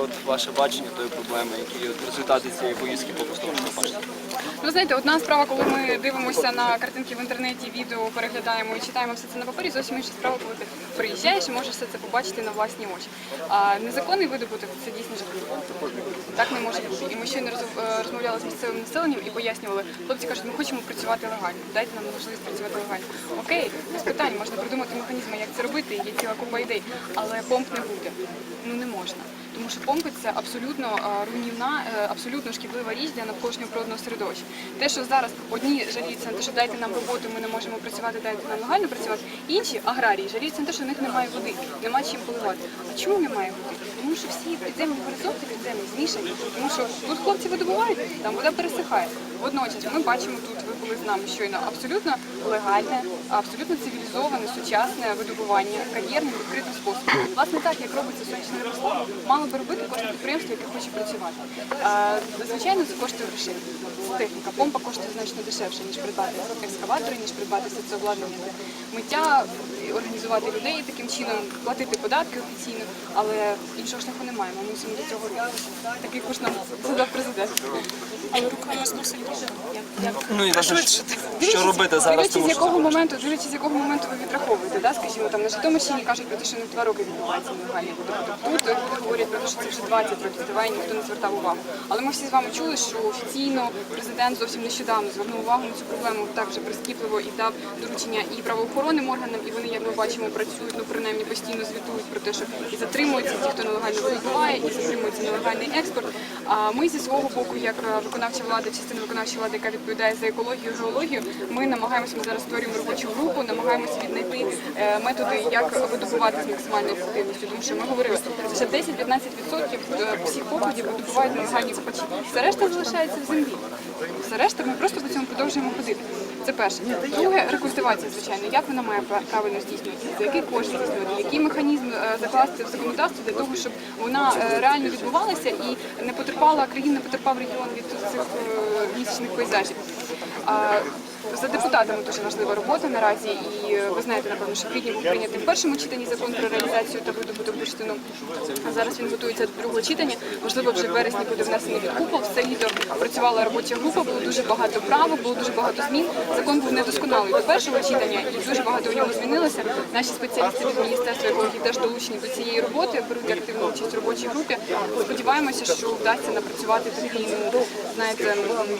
от ваше бачення тої проблеми, які от результати цієї поїздки по Костовську бачите? Ну, знаєте, одна справа, коли ми дивимося на картинки в інтернеті, відео переглядаємо і читаємо все це на папері, зовсім інша справа, коли ти приїжджаєш і можеш все це побачити на власні очі. А незаконний видобуток це дійсно жахливо. Так не може бути. І ми щойно роз- е, розмовляли з місцевим населенням і пояснювали. Хлопці кажуть, ми хочемо працювати легально. Дайте нам можливість працювати легально. Окей, без питань, можна придумати механізми, як це робити, є ціла купа ідей, але помп не буде. Ну не можна. Тому що помпи це абсолютно е, руйнівна, е, абсолютно шкідлива річ для навколишнього природного середовища. Те, що зараз одні жаліються на те, що дайте нам роботу, ми не можемо працювати, дайте нам легально працювати. Інші аграрії жаліються на те, що в них немає води, немає чим поливати. А чому немає води? Тому що всі підземні горизонти підземні змішані, тому що тут хлопці видобувають, там вода пересихає. Водночас ми бачимо тут, ви знаємо щойно, абсолютно легальне, абсолютно цивілізоване, сучасне видобування кар'єрним відкритим способом. Власне так, як робиться сонячне ремесло, мало би робити кожне підприємство, яке хоче працювати. А, звичайно, це коштує грошей. Техніка. Помпа коштує значно дешевше, ніж придбати екскаватори, ніж придбати це обладнання. Миття, організувати людей і таким чином, платити податки офіційно, але іншого шляху немає. Ми мусимо до цього такий курс нам задав президент. Але як Ну і власне, що робити зараз, Дивлячись, з якого моменту, дивлячись, з якого моменту ви відраховуєте, да? скажімо, там на Житомирщині кажуть про те, що не два роки відбувається нелегальний видобуток. Тут люди говорять про те, що це вже 20 років триває, і ніхто не звертав увагу. Але ми всі з вами чули, що офіційно президент зовсім нещодавно звернув увагу на цю проблему так вже прискіпливо і дав доручення і правоохоронним органам, і вони, як ми бачимо, працюють, ну принаймні постійно звітують про те, що і затримуються ті, хто нелегально видобуває, і затримується нелегальний експорт. А ми зі свого боку, як е, виконавча влада, частина виконавчої влади, яка відповідає за екологію, геологію, ми намагаємося ми зараз створюємо робочу групу, намагаємося віднайти е, методи, як видобувати з максимальною ефективністю. Тому що ми говорили, що 10-15% е, всіх покладів видобувають нелегальні копачі. Все решта залишається в землі. Все решта ми просто по цьому продовжуємо ходити. Це перше. Друге, рекультивація, звичайно. Як вона має пра- правильно здійснюватися? За який кошт здійснюється, Який механізм е, закласти в законодавство для того, щоб вона е, реально відбувалася і не потерпала країна, не потерпав регіон від цих е, місячних пейзажів. За депутатами дуже важлива робота наразі, і е, ви знаєте, напевно, що в квітні був прийнятий в першому читанні закон про реалізацію та видобуток бурштину. Зараз він готується до другого читання. Можливо, вже в вересні буде внесений під купол. Все літо працювала робоча група, було дуже багато правок, було дуже багато змін. Закон був недосконалий до першого читання, і дуже багато в ньому змінилося. Наші спеціалісти від міністерства екології теж долучені до цієї роботи, беруть активну участь в робочій групі. Сподіваємося, що вдасться напрацювати такий знаєте,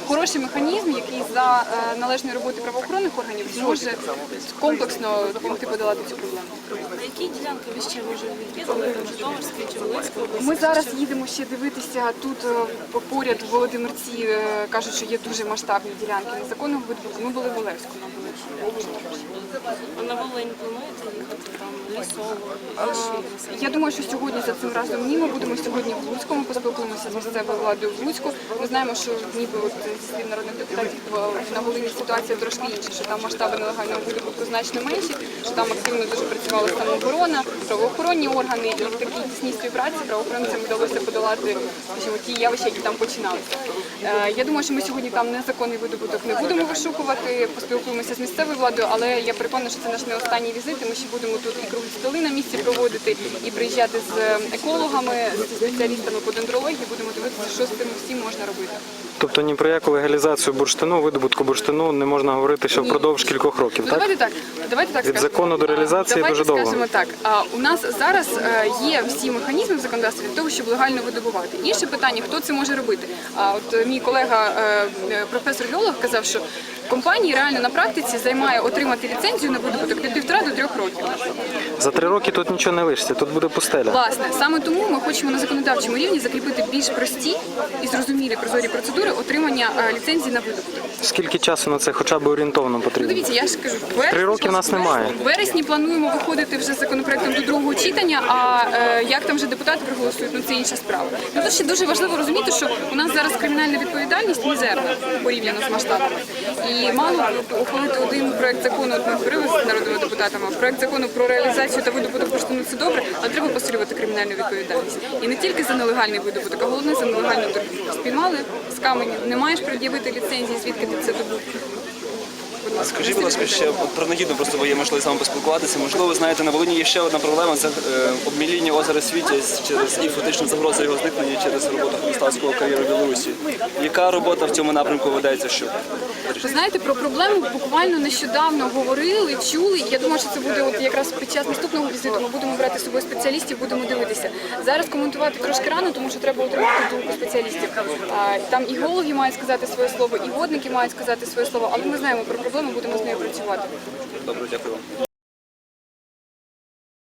хороший механізм, який за е, належної роботи правоохоронних органів зможе комплексно допомогти подолати цю проблему. На які ділянки ви ще може відвідали? Житомирської чи Волинської області? Ми зараз їдемо ще дивитися тут е, поряд в Володимирці. е, Кажуть, що є дуже масштабні ділянки незаконного видобутку. Ми були в Олевську, ми були. А на Волинь плануєте їхати там лісово, Е? Я думаю, що сьогодні за цим разом ні. Ми будемо сьогодні в Луцьку. Ми поспілкуємося з місцевою владою в Луцьку. Ми знаємо, що ніби от зі народних депутатів на Волині ситуація трошки інша, що там масштаби нелегального видобутку значно менші, що там активно дуже працювала самооборона, правоохоронні органи, і в такій тісній співпраці правоохоронцям вдалося подолати скажімо, ті явища, які там починалися. Е, Я думаю, що ми сьогодні там незаконний видобуток не будемо вишукувати, поспілкуємося з місцевою владою, але я переконана, що це наш не останній візит. і Ми ще будемо тут і круглі столи на місці проводити, і приїжджати з е, екологами, зі спеціалістами по дендрології. Будемо дивитися, що з тим всім можна робити. Тобто ні про яку легалізацію бурштину, видобутку бурштину не можна говорити що впродовж кількох років, Ну, так? давайте так. Давайте так Від скажемо. закону до реалізації Давайте дуже довго. скажемо так. А у нас зараз е, є всі механізми в законодавстві для того, щоб легально видобувати. Інше питання, хто це може робити. А от мій колега, е, е, професор геолог, казав, що компанії реально на практиці займає отримати ліцензію на видобуток від півтора до трьох років. За три роки тут нічого не лишиться, тут буде пустеля. Власне, саме тому ми хочемо на законодавчому рівні закріпити більш прості і зрозумілі прозорі процедури отримання е, ліцензії на видобуток. Скільки часу на це хоча б орієнтовно Ну, потрібно? дивіться, я ж кажу, в вересні, Три роки в нас немає. В вересні плануємо виходити вже з законопроектом до другого читання. А е, як там вже депутати проголосують, ну це інша справа. Ну тут ще дуже важливо розуміти, що у нас зараз кримінальна відповідальність мізерна порівняно з масштабами. І мало ухвалити один проект закону. От ми говорили з народними депутатами. Проект закону про реалізацію та видобуток бурштину – це добре, але треба посилювати кримінальну відповідальність. І не тільки за нелегальний видобуток, а головне за нелегальну торгівлю. Спіймали з каменю, не маєш пред'явити ліцензії, звідки ти це добув. Будь. Скажіть, будь ласка, ще Нагідну просто бо є можливість з вами поспілкуватися. Можливо, ви знаєте, на Волині є ще одна проблема це е, обміління озера Світязь через і фактично загроза його зникнення через роботу Христанського кар'єру Білорусі. Яка робота в цьому напрямку ведеться? Щоб Ви знаєте, про проблему буквально нещодавно говорили, чули. Я думаю, що це буде от якраз під час наступного візиту. Ми будемо брати з собою спеціалістів, будемо дивитися. Зараз коментувати трошки рано, тому що треба отримати думку спеціалістів. Там і геологи мають сказати своє слово, і водники мають сказати своє слово, але ми знаємо про проблему, будемо з нею працювати. добре, дякую вам.